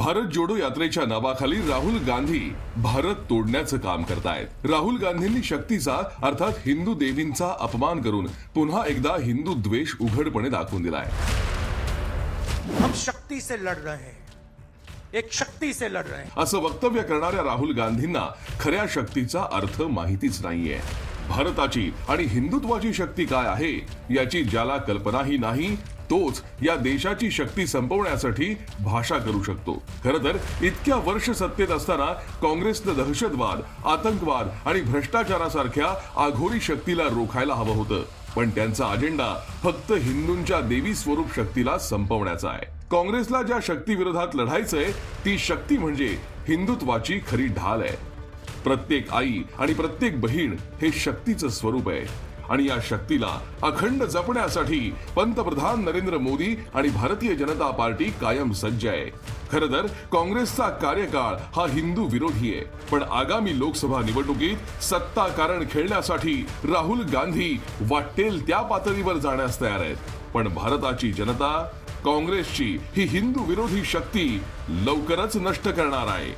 भारत जोडो यात्रेच्या नावाखाली राहुल गांधी भारत तोडण्याचं काम करतायत. राहुल गांधींनी शक्तीचा अर्थात हिंदू देवींचा अपमान करून पुन्हा एकदा हिंदू द्वेष उघडपणे दाखवून दिलाय. हम शक्ति से लड़ रहे हैं. एक शक्ति से लड़ रहे असं वक्तव्य करणाऱ्या राहुल गांधींना खऱ्या शक्तीचा अर्थ माहितीच नाहीये. भारताची आणि हिंदुत्वाची शक्ती काय आहे याची ज्याला कल्पनाही नाही तोच या देशाची शक्ती संपवण्यासाठी भाषा करू शकतो. खर तर इतक्या वर्ष सत्तेत असताना काँग्रेसनं दहशतवाद आतंकवाद आणि भ्रष्टाचारासारख्या आघोरी शक्तीला रोखायला हवं होतं. पण त्यांचा अजेंडा फक्त हिंदूंच्या देवी स्वरूप शक्तीला संपवण्याचा आहे. काँग्रेसला ज्या शक्ती विरोधात लढायचंय ती शक्ती म्हणजे हिंदुत्वाची खरी ढाल आहे. प्रत्येक आई आणि प्रत्येक बहीण हे शक्तीचं स्वरूप आहे. आणि या शक्तीला अखंड जपण्यासाठी पंतप्रधान नरेंद्र मोदी आणि भारतीय जनता पार्टी कायम सज्ज आहे खर तर काँग्रेसचा कार्यकाळ हा हिंदू विरोधी आहे पण आगामी लोकसभा निवडणुकीत सत्ता कारण खेळण्यासाठी राहुल गांधी वाटेल त्या पातळीवर जाण्यास तयार आहेत. पण भारताची जनता काँग्रेसची ही हिंदू विरोधी शक्ती लवकरच नष्ट करणार आहे.